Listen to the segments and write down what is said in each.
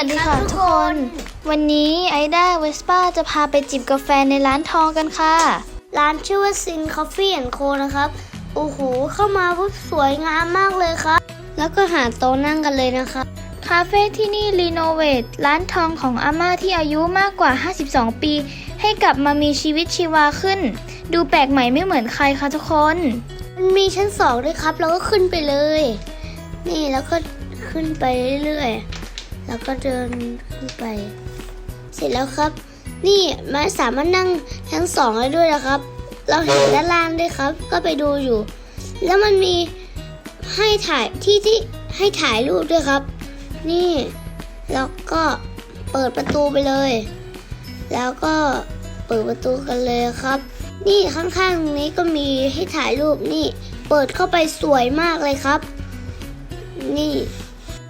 วัสดีค่ะทุกคน วันนี้ไอด้าเวสป้าจะพาไปจิบกาแฟในร้านทองกันค่ะ ร้านชื่อว่าซินคอฟฟี่แอนด์โคนะครับ โอ้โห เข้ามาปุ๊บสวยงามมากเลยครับ แล้วก็หาโต๊ะนั่งกันเลยนะครับคาเฟ่ที่นี่รีโนเวทร้านทองของอาม่าที่อายุมากกว่า 52 ปี ให้กลับมามีชีวิตชีวาขึ้น ดูแปลกใหม่ไม่เหมือนใครค่ะทุกคนมันมีชั้นสองด้วยครับแล้วก็ขึ้นไปเลย นี่แล้วก็ขึ้นไปเรื่อยๆ แล้วก็เดินขึ้นไป เสร็จแล้วครับ นี่มันสามารถนั่งชั้นสองได้ด้วยนะครับ เราเห็นด้านล่างด้วยครับ ก็ไปดูอยู่ แล้วมันมีให้ถ่ายที่ที่ให้ถ่ายรูปด้วยครับ นี่แล้วก็เปิดประตูไปเลย แล้วก็เปิดประตูกันเลยครับ นี่ข้างๆนี้ก็มีให้ถ่ายรูปนี่ เปิดเข้าไปสวยมากเลยครับ นี่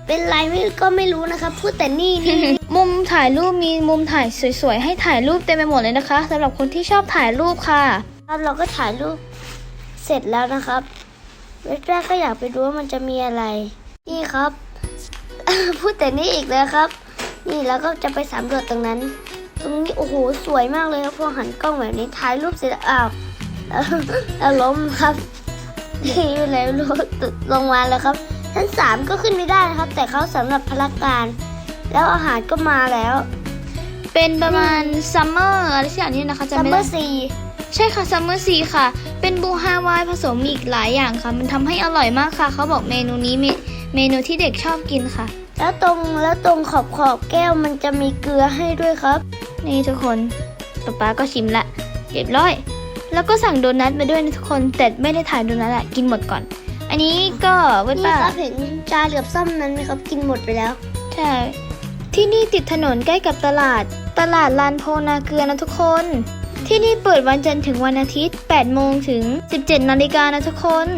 เป็นไรไม่ก็ไม่รู้นะครับพูดแต่นี่นี่ มุมถ่ายรูปมีมุมถ่ายสวยๆ ให้ถ่ายรูปเต็มไปหมดเลยนะคะสำหรับคนที่ชอบถ่ายรูปค่ะครับเราก็ถ่ายรูปเสร็จแล้วนะครับเวสป้าก็อยากไปดูว่ามันจะมีอะไร นี่ครับ พูดแต่นี่อีกแล้วครับ นี่แล้วก็จะไปสำรวจตรงนั้น ตรงนี้โอ้โหสวยมากเลยครับพอหันกล้องแบบนี้ถ่ายรูปเสร็จแล้วอ้าวแล้วแล้วล้มครับนี่อยู่ไหนไม่รู้ตกลงมาแล้วครับ ชั้นสามก็ขึ้นไม่ได้นะครับ แต่เขาสำหรับพนักงานแล้วอาหารก็มาแล้วเป็นประมาณซัมเมอร์อะไรสักอย่างนี้นะคะจะซัมไม่เบอได้ร์ซีใช่ค่ะซัมเมอร์ซีค่ะ เป็นบูฮาวายผสมอีกหลายอย่างค่ะ มันทำให้อร่อยมากค่ะ เขาบอกเมนูนี้เมเมนูที่เด็กชอบกินค่ะ แล้วตรงแล้วตรงขอบขอบแก้วมันจะมีเกลือให้ด้วยครับ นี่ทุกคนป๊าป๊าก็ชิมละเรียบร้อย แล้วก็สั่งโดนัทมาด้วยนะทุกคน แต่ไม่ได้ถ่ายโดนัทอะกินหมดก่อน อันนี้ก็เว้ยนี่ป้าครับเห็นจานกับซ่อมนั้นไหมครับกินหมดไปแล้ว ใช่ ที่นี่ติดถนนใกล้กับตลาด ตลาดลานโพนาเกลือนะทุกคน ที่นี่เปิดวันจันทร์ถึงวันอาทิตย์ 8 โมงถึง 17 นาฬิกานะทุกคน